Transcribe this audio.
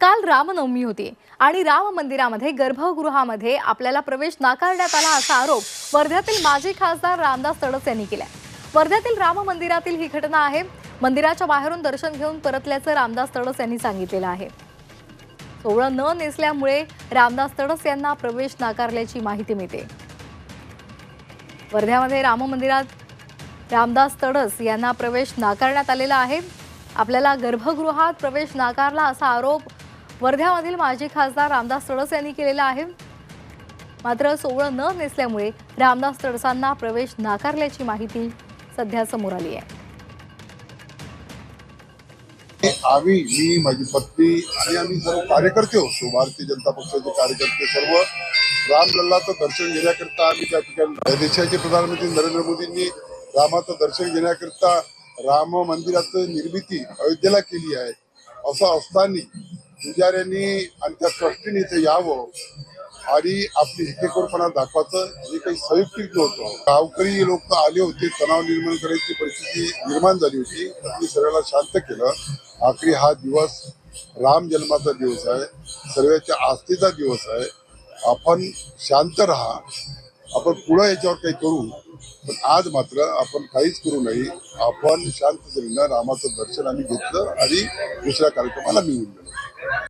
काल रामनवमी होती आणि राम मंदिरामध्ये गर्भगृहामध्ये आपल्याला प्रवेश नाकारण्यात आला असा आरोप वर्ध्यातील माजी खासदार रामदास तडस यांनी केलाय. वर्ध्यातील राम मंदिरातील ही घटना आहे. मंदिराच्या बाहेरून दर्शन घेऊन परतल्याचं रामदास तडस यांनी सांगितलेलं आहे. सोवळं न नेसल्यामुळे रामदास तडस यांना प्रवेश नाकारल्याची माहिती मिळते. वर्ध्यामध्ये राम मंदिरात रामदास तडस यांना प्रवेश नाकारण्यात आलेला आहे. आपल्याला गर्भगृहात प्रवेश नाकारला असा आरोप वर्ध्यामधील माजी खासदार रामदास तडस यांनी केलेला आहे. मात्र सोहळं न नेसल्यामुळे रामदास तडसांना प्रवेश नाकारल्याची माहिती सध्या समोर आली आहे. आम्ही मी माझी पत्नी आणि आम्ही सर्व कार्यकर्ते होतो भारतीय जनता पक्षाचे कार्यकर्ते सर्व. रामलल्लाचं दर्शन घेण्याकरिता आम्ही त्या ठिकाणी देशाचे प्रधानमंत्री नरेंद्र मोदींनी रामाचं दर्शन घेण्याकरिता राम मंदिराचं निर्मिती अयोध्येला केली आहे. असं असताना पुजाऱ्यांनी आणि त्या ट्रस्टीने इथे यावं आणि आपली हिकेकोरपणा दाखवायचं हे काही संयुक्तिक नव्हतं. गावकरी लोक आले होते तणाव निर्माण करायची परिस्थिती निर्माण झाली होती त्यांनी सगळ्याला शांत केलं. आखरी हा दिवस राम जन्माचा दिवस आहे सर्वांच्या आस्थेचा दिवस आहे. आपण शांत राहा. आपण पुढं याच्यावर काही करू. पण आज मात्र आपण काहीच करू नये. आपण शांततेनं रामाचं दर्शन आम्ही घेतलं आणि दुसऱ्या कार्यक्रमाला मिळून गेलो.